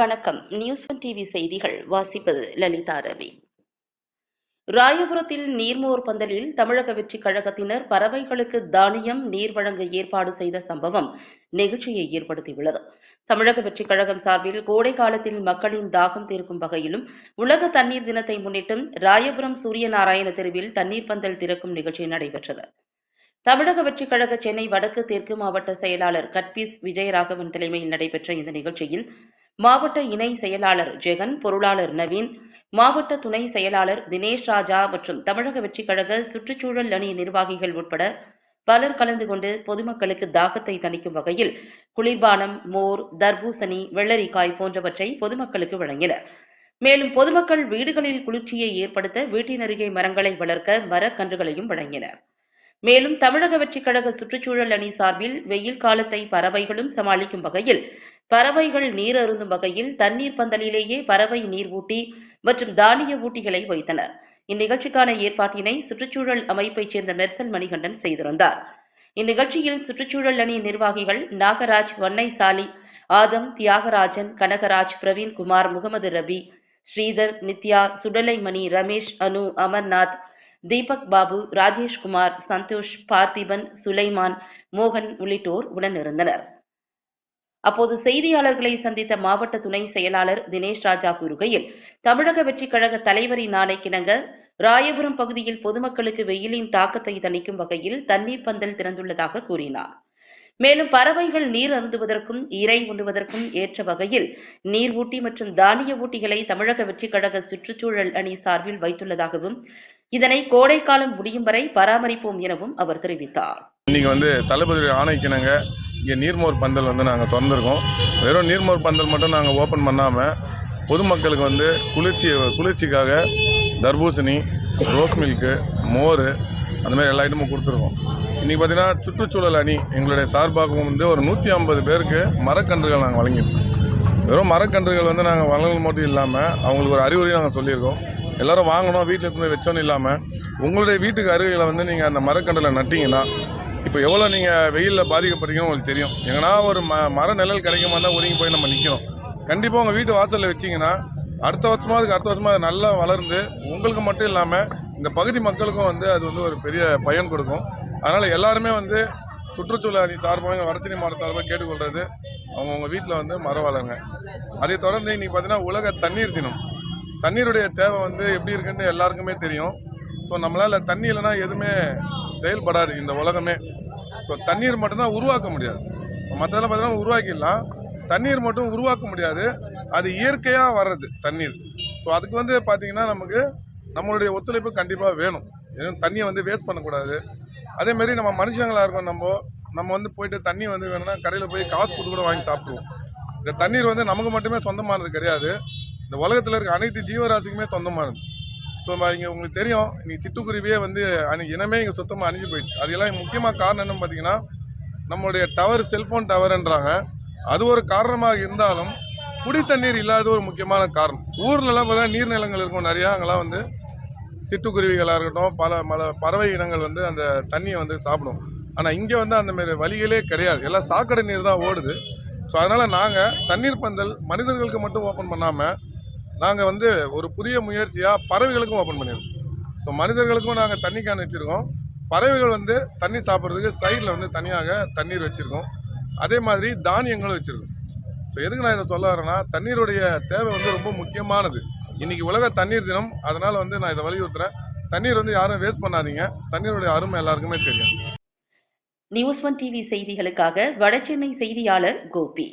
வணக்கம். News one TV செய்திகள். வாசிப்பது லலிதா ரவி. ராயபுரத்தில் நீர்மோர் பந்தலில் தமிழக வெற்றிக் கழகத்தினர் பறவைகளுக்கு தானியம் நீர் வழங்க ஏற்பாடு செய்த சம்பவம் நெகிழ்ச்சியை ஏற்படுத்தியுள்ளது. தமிழக வெற்றிக் கழகம் சார்பில் கோடை காலத்தில் மக்களின் தாகம் தீர்க்கும் வகையிலும் உலக தண்ணீர் தினத்தை முன்னிட்டும் ராயபுரம் சூரிய நாராயண தெருவில் தண்ணீர் பந்தல் திறக்கும் நிகழ்ச்சி நடைபெற்றது. தமிழக வெற்றிக் கழக சென்னை வடக்கு தெற்கு மாவட்ட செயலாளர் கட்பீஸ் விஜயராகவன் தலைமையில் நடைபெற்ற இந்த நிகழ்ச்சியில் மாவட்ட இணை செயலாளர் ஜெகன் பொருளாளர் நவீன் மாவட்ட துணை செயலாளர் தினேஷ் ராஜா மற்றும் தமிழக வெற்றிக் கழக சுற்றுச்சூழல் அணி நிர்வாகிகள் உட்பட பலர் கலந்து கொண்டு பொதுமக்களுக்கு தாகத்தை தணிக்கும் வகையில் குளிர்பானம் மோர் தர்பூசணி வெள்ளரிக்காய் போன்றவற்றை பொதுமக்களுக்கு வழங்கினர். மேலும் பொதுமக்கள் வீடுகளில் குளிர்ச்சியை ஏற்படுத்த வீட்டின் அருகே மரங்களை வளர்க்க மரக்கன்றுகளையும் வழங்கினர். மேலும் தமிழக வெற்றிக் கழக சுற்றுச்சூழல் அணி சார்பில் வெயில் காலத்தை பறவைகளும் சமாளிக்கும் வகையில் பறவைகள் நீர் அருந்தும் வகையில் தண்ணீர் பந்தலிலேயே பறவை நீர் ஊட்டி மற்றும் தானிய ஊட்டிகளை வைத்தனர். இந்நிகழ்ச்சிக்கான ஏற்பாட்டினை சுற்றுச்சூழல் அமைப்பைச் சேர்ந்த மெர்சல் மணிகண்டன் செய்திருந்தார். இந்நிகழ்ச்சியில் சுற்றுச்சூழல் அணி நிர்வாகிகள் நாகராஜ் வன்னை சாலி ஆதம் தியாகராஜன் கனகராஜ் பிரவீன்குமார் முகமது ரபி ஸ்ரீதர் நித்யா சுடலைமணி ரமேஷ் அனு அமர்நாத் தீபக் பாபு ராஜேஷ்குமார் சந்தோஷ் பார்த்திபன் சுலைமான் மோகன் உள்ளிட்டோர் உடனிருந்தனர். அப்போது செய்தியாளர்களை சந்தித்த மாவட்ட துணை செயலாளர் தினேஷ் ராஜா கூறுகையில் தமிழக வெற்றிக் கழக தலைவரின் ஆணைக்கிணங்க ராயபுரம் பகுதியில் பொதுமக்களுக்கு வெயிலின் தாக்கத்தை தணிக்கும் வகையில் தண்ணீர் பந்தல் திறந்துள்ளதாக கூறினார். மேலும் பறவைகள் நீர் அருந்துவதற்கும் இறை உண்ணுவதற்கும் ஏற்ற வகையில் நீர் ஊட்டி மற்றும் தானிய ஊட்டிகளை தமிழக வெற்றிக் கழக சுற்றுச்சூழல் அணி சார்பில் வைத்துள்ளதாகவும் இதனை கோடைக்காலம் முடியும் வரை பராமரிப்போம் எனவும் அவர் தெரிவித்தார். இன்னைக்கு வந்து தளபதி ஆணைக்கிணங்க இங்கே நீர்மோர் பந்தல் வந்து நாங்கள் திறந்துருக்கோம். வெறும் நீர்மோர் பந்தல் மட்டும் நாங்கள் ஓப்பன் பண்ணாமல் பொதுமக்களுக்கு வந்து குளிர்ச்சி குளிர்ச்சிக்காக தர்பூசணி ரோஸ் மில்க்கு மோர் அந்த மாதிரி எல்லா ஐட்டமும் கொடுத்துருக்கோம். இன்றைக்கி பார்த்திங்கன்னா சுற்றுச்சூழல் அணி எங்களுடைய சார்பாகவும் வந்து ஒரு நூற்றி ஐம்பது பேருக்கு மரக்கன்றுகள் நாங்கள் வழங்கியிருக்கோம். வெறும் மரக்கன்றுகள் வந்து நாங்கள் வழங்கல் மட்டும் இல்லாமல் அவங்களுக்கு ஒரு அறிவுரையும் நாங்கள் சொல்லியிருக்கோம். எல்லாரும் வாங்கணும் வீட்டில் எடுத்து போய் வச்சோன்னு இல்லாமல் உங்களுடைய வீட்டுக்கு அருகில் வந்து நீங்கள் அந்த மரக்கன்றில் நட்டிங்கன்னா இப்போ எவ்வளோ நீங்கள் வெயிலில் பாதிக்கப்படுறீங்க உங்களுக்கு தெரியும். எங்கன்னா ஒரு ம மர நிழல் கிடைக்குமா தான் ஒதுங்கி போய் நம்ம நிற்கிறோம் கண்டிப்பாக உங்கள் வீட்டு வாசலில் வச்சிங்கன்னா அடுத்த வருஷமாக அதுக்கு அடுத்த வருஷமாக அது நல்லா வளர்ந்து உங்களுக்கு மட்டும் இல்லாமல் இந்த பகுதி மக்களுக்கும் வந்து அது வந்து ஒரு பெரிய பயன் கொடுக்கும். அதனால் எல்லாருமே வந்து சுற்றுச்சூழல் அணி சார்பாக வடச்சென்னை மாவட்ட சார்பாக கேட்டுக்கொள்கிறது அவங்கவுங்க வீட்டில் வந்து மரம் வளருங்க. அதை தொடர்ந்து இன்றைக்கி பார்த்தீங்கன்னா உலக தண்ணீர் தினம். தண்ணீருடைய தேவை வந்து எப்படி இருக்குன்னு எல்லாருக்குமே தெரியும். ஸோ நம்மளால் தண்ணி இல்லைன்னா எதுவுமே செயல்படாது இந்த உலகமே. ஸோ தண்ணீர் மட்டும்தான் உருவாக்க முடியாது. மற்றதெல்லாம் பார்த்தீங்கன்னா உருவாக்கிடலாம். தண்ணீர் மட்டும் உருவாக்க முடியாது. அது இயற்கையாக வர்றது தண்ணீர். ஸோ அதுக்கு வந்து பார்த்திங்கன்னா நமக்கு நம்மளுடைய ஒத்துழைப்பு கண்டிப்பாக வேணும். எதுவும் தண்ணியை வந்து வேஸ்ட் பண்ணக்கூடாது. அதேமாரி நம்ம மனுஷங்களாக இருக்கோம் நம்ம. நம்ம வந்து போயிட்டு தண்ணி வந்து வேணும்னா கடையில் போய் காசு கொடுத்து கூட வாங்கி சாப்பிடுவோம் இந்த தண்ணீர் வந்து நமக்கு மட்டுமே சொந்தமானது கிடையாது. இந்த உலகத்தில் இருக்க அனைத்து ஜீவராசிக்குமே சொந்தமானது. ஸோ இங்கே உங்களுக்கு தெரியும் இன்னைக்கு சிட்டுக்குருவியே வந்து அன்றைக்கி இனமே இங்கே சுத்தமாக அணிஞ்சு போயிடுச்சு. அதெல்லாம் முக்கியமாக காரணம் என்னன்னு பார்த்தீங்கன்னா நம்மளுடைய டவர் செல்ஃபோன் டவர்ன்றாங்க அது ஒரு காரணமாக இருந்தாலும் குடி தண்ணீர் இல்லாத ஒரு முக்கியமான காரணம். ஊர்லலாம் பார்த்தா நீர்நிலங்கள் இருக்கும் நிறையா. அங்கெல்லாம் வந்து சிட்டுக்குருவிகளாக இருக்கட்டும் பல மல பறவை இனங்கள் வந்து அந்த தண்ணியை வந்து சாப்பிடும். ஆனால் இங்கே வந்து அந்தமாரி வழிகளே கிடையாது. எல்லாம் சாக்கடை நீர் தான் ஓடுது. ஸோ அதனால் நாங்கள் தண்ணீர் பந்தல் மனிதர்களுக்கு மட்டும் ஓப்பன் பண்ணாமல் நாங்கள் வந்து ஒரு புதிய முயற்சியாக பறவைகளுக்கும் ஓப்பன் பண்ணியிருக்கோம் ஸோ மனிதர்களுக்கும் நாங்கள் தண்ணி கேன் வச்சுருக்கோம். பறவைகள் வந்து தண்ணி சாப்பிட்றதுக்கு சைடில் வந்து தனியாக தண்ணீர் வச்சுருக்கோம். அதே மாதிரி தானியங்களும் வச்சுருக்கோம். ஸோ எதுக்கு நான் இதை சொல்ல வரேன்னா தண்ணீருடைய தேவை வந்து ரொம்ப முக்கியமானது. இன்றைக்கி உலக தண்ணீர் தினம். அதனால் வந்து நான் இதை வலியுறுத்துகிறேன் தண்ணீர் வந்து யாரும் வேஸ்ட் பண்ணாதீங்க. தண்ணீருடைய அருமை எல்லாருக்குமே தெரியும். நியூஸ் ஒன் டிவி செய்திகளுக்காக வடசென்னை செய்தியாளர் கோபி.